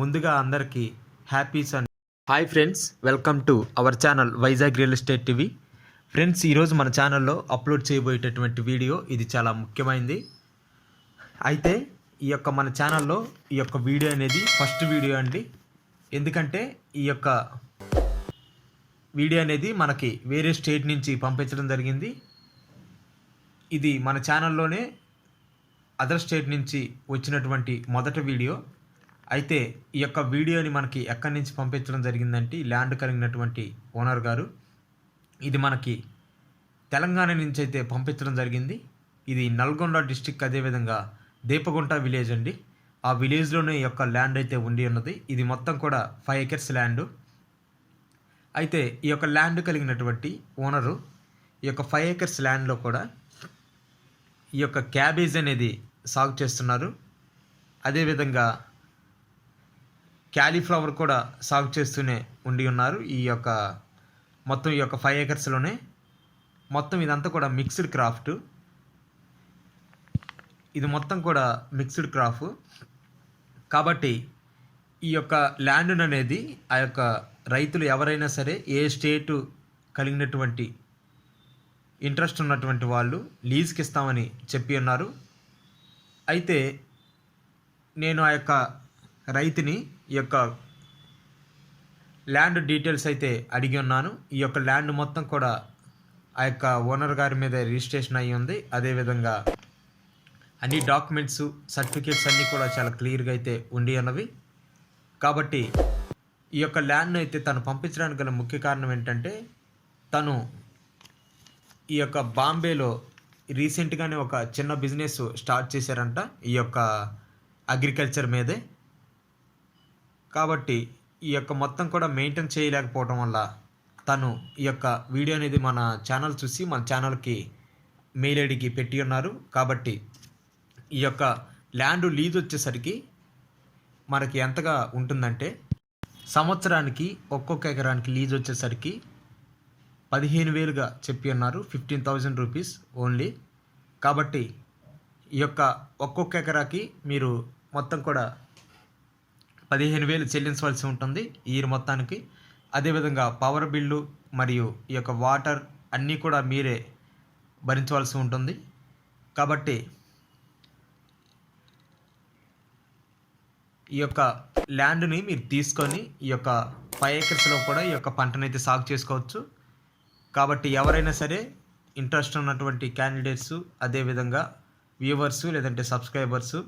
ముందుగా అందరికీ happy sun hi friends welcome to our channel Vizag real estate TV. Friends ఈరోజు మన ఛానల్లో అప్లోడ్ చేయబోయేటటువంటి వీడియో ఇది చాలా ముఖ్యమైనది అయితే ఈ యొక్క మన ఛానల్లో ఈ యొక్క వీడియో అనేది ఫస్ట్ వీడియో అండి. ఎందుకంటే ఈ యొక్క వీడియో అనేది మనకి వేరే స్టేట్ నుంచి పంపించడం జరిగింది. ఇది మన ఛానల్లోనే అదర్ స్టేట్ నుంచి వచ్చినటువంటి మొదటి వీడియో. అయితే ఈ యొక్క వీడియోని మనకి ఎక్కడి నుంచి పంపించడం జరిగిందంటే ఈ ల్యాండ్ కలిగినటువంటి ఓనర్ గారు. ఇది మనకి తెలంగాణ నుంచి అయితే పంపించడం జరిగింది. ఇది నల్గొండ డిస్టిక్ అదేవిధంగా దీపగుంట విలేజ్ అండి. ఆ విలేజ్లోనే ఈ యొక్క ల్యాండ్ అయితే ఉండి ఉన్నది. ఇది మొత్తం కూడా ఫైవ్ ఎకర్స్ ల్యాండ్. అయితే ఈ యొక్క ల్యాండ్ కలిగినటువంటి ఓనరు ఈ యొక్క ఫైవ్ ఎకర్స్ ల్యాండ్లో కూడా ఈ యొక్క క్యాబేజ్ అనేది సాగు చేస్తున్నారు. అదేవిధంగా క్యాలీఫ్లవర్ కూడా సాగు చేస్తూనే ఉండి ఉన్నారు. ఈ యొక్క మొత్తం ఈ యొక్క ఫైవ్ ఏకర్స్లోనే మొత్తం ఇదంతా కూడా మిక్స్డ్ క్రాఫ్ట్ ఇది మొత్తం కూడా మిక్స్డ్ క్రాఫ్ కాబట్టి ఈ యొక్క ల్యాండ్ అనేది ఆ యొక్క రైతులు ఎవరైనా సరే ఏ స్టేటు కలిగినటువంటి ఇంట్రెస్ట్ ఉన్నటువంటి వాళ్ళు లీజ్కి ఇస్తామని చెప్పి ఉన్నారు. అయితే నేను ఆ యొక్క రైతుని ఈ యొక్క ల్యాండ్ డీటెయిల్స్ అయితే అడిగి ఉన్నాను. ఈ యొక్క ల్యాండ్ మొత్తం కూడా ఆ యొక్క ఓనర్ గారి మీద రిజిస్ట్రేషన్ అయ్యి ఉంది. అదేవిధంగా అన్ని డాక్యుమెంట్స్ సర్టిఫికేట్స్ అన్నీ కూడా చాలా క్లియర్గా అయితే ఉండి ఉన్నవి. కాబట్టి ఈ యొక్క ల్యాండ్ను అయితే తను పంపించడానికి గల ముఖ్య కారణం ఏంటంటే తను ఈ యొక్క బాంబేలో రీసెంట్గానే ఒక చిన్న బిజినెస్ స్టార్ట్ చేశారంట. ఈ యొక్క అగ్రికల్చర్ మీదే. కాబట్టి ఈ యొక్క మొత్తం కూడా మెయింటైన్ చేయలేకపోవడం వల్ల తను ఈ యొక్క వీడియో అనేది మన ఛానల్ చూసి మన ఛానల్కి మెయిల్ ఐడికి పెట్టి ఉన్నారు. కాబట్టి ఈ యొక్క ల్యాండ్ లీజ్ వచ్చేసరికి మనకి ఎంతగా ఉంటుందంటే సంవత్సరానికి ఒక్కొక్క ఎకరానికి లీజ్ వచ్చేసరికి పదిహేను వేలుగా చెప్పి ఉన్నారు. Fifteen thousand rupees only. కాబట్టి ఈ యొక్క ఒక్కొక్క ఎకరాకి మీరు మొత్తం కూడా పదిహేను వేలు చెల్లించవలసి ఉంటుంది ఈ ఇయర్ మొత్తానికి. అదేవిధంగా పవర్ బిల్లు మరియు ఈ యొక్క వాటర్ అన్నీ కూడా మీరే భరించవలసి ఉంటుంది. కాబట్టి ఈ యొక్క ల్యాండ్ని మీరు తీసుకొని ఈ యొక్క ఫైవ్ ఏకర్స్లో కూడా ఈ యొక్క పంటనైతే సాగు చేసుకోవచ్చు. కాబట్టి ఎవరైనా సరే ఇంట్రెస్ట్ ఉన్నటువంటి క్యాండిడేట్స్ అదేవిధంగా వ్యూవర్సు లేదంటే సబ్స్క్రైబర్సు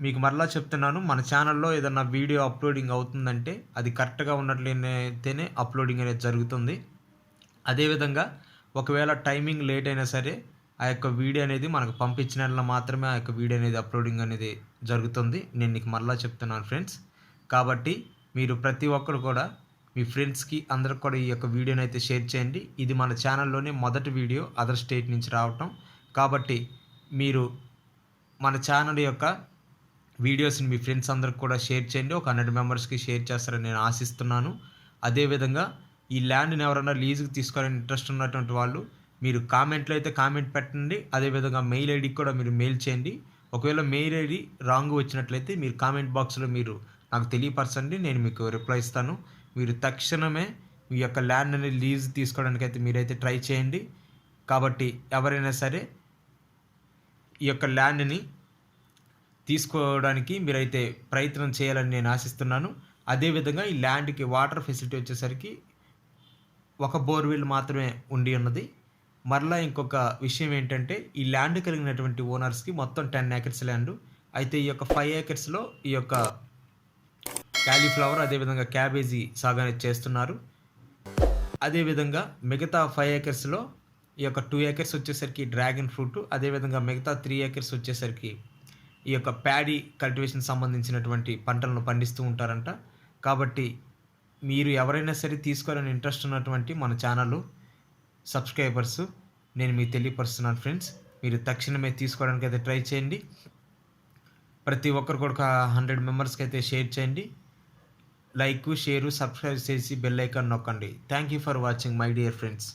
మీకు మరలా చెప్తున్నాను మన ఛానల్లో ఏదన్నా వీడియో అప్లోడింగ్ అవుతుందంటే అది కరెక్ట్గా ఉన్నట్లయితేనే అప్లోడింగ్ అనేది జరుగుతుంది. అదేవిధంగా ఒకవేళ టైమింగ్ లేట్ అయినా సరే ఆ యొక్క వీడియో అనేది మనకు పంపించిన మాత్రమే ఆ యొక్క వీడియో అనేది అప్లోడింగ్ అనేది జరుగుతుంది. నేను నీకు మరలా చెప్తున్నాను ఫ్రెండ్స్. కాబట్టి మీరు ప్రతి ఒక్కరు కూడా మీ ఫ్రెండ్స్కి అందరికి కూడా ఈ యొక్క వీడియోని అయితే షేర్ చేయండి. ఇది మన ఛానల్లోనే మొదటి వీడియో అదర్ స్టేట్ నుంచి రావటం. కాబట్టి మీరు మన ఛానల్ యొక్క వీడియోస్ని మీ ఫ్రెండ్స్ అందరికి కూడా షేర్ చేయండి. ఒక హండ్రెడ్ మెంబర్స్కి షేర్ చేస్తారని నేను ఆశిస్తున్నాను. అదేవిధంగా ఈ ల్యాండ్ని ఎవరైనా లీజుకి తీసుకోవాలని ఇంట్రెస్ట్ ఉన్నటువంటి వాళ్ళు మీరు కామెంట్లో అయితే కామెంట్ పెట్టండి. అదేవిధంగా మెయిల్ ఐడికి కూడా మీరు మెయిల్ చేయండి. ఒకవేళ మెయిల్ ఐడి రాంగ్ వచ్చినట్లయితే మీరు కామెంట్ బాక్స్లో మీరు నాకు తెలియపరచండి. నేను మీకు రిప్లై ఇస్తాను. మీరు తక్షణమే మీ యొక్క ల్యాండ్ అనేది లీజ్ తీసుకోవడానికి అయితే మీరైతే ట్రై చేయండి. కాబట్టి ఎవరైనా సరే ఈ యొక్క ల్యాండ్ని తీసుకోవడానికి మీరైతే ప్రయత్నం చేయాలని నేను ఆశిస్తున్నాను. అదేవిధంగా ఈ ల్యాండ్కి వాటర్ ఫెసిలిటీ వచ్చేసరికి ఒక బోర్వెల్ మాత్రమే ఉండి ఉన్నది. మరలా ఇంకొక విషయం ఏంటంటే ఈ ల్యాండ్ కలిగినటువంటి ఓనర్స్కి మొత్తం టెన్ ఏకర్స్ ల్యాండ్. అయితే ఈ యొక్క ఫైవ్ ఏకర్స్లో ఈ యొక్క క్యాలీఫ్లవర్ అదేవిధంగా క్యాబేజీ సాగు అనేది చేస్తున్నారు అదేవిధంగా మిగతా ఫైవ్ ఏకర్స్లో ఈ యొక్క టూ ఏకర్స్ వచ్చేసరికి డ్రాగన్ ఫ్రూట్ అదేవిధంగా మిగతా త్రీ ఏకర్స్ వచ్చేసరికి ఈ యొక్క ప్యాడీ కల్టివేషన్ సంబంధించినటువంటి పంటలను పండిస్తూ ఉంటారంట. కాబట్టి మీరు ఎవరైనా సరే తీసుకోవాలని ఇంట్రెస్ట్ ఉన్నటువంటి మన ఛానల్ సబ్స్క్రైబర్స్ నేను మీకు తెలియపరుస్తున్నాను ఫ్రెండ్స్. మీరు తక్షణమే తీసుకోవడానికి అయితే ట్రై చేయండి. ప్రతి ఒక్కరు కూడా ఒక హండ్రెడ్ మెంబర్స్కి అయితే షేర్ చేయండి. లైక్ షేరు సబ్స్క్రైబ్ చేసి బెల్ ఐకాన్ నొక్కండి. Thank you for watching my dear friends.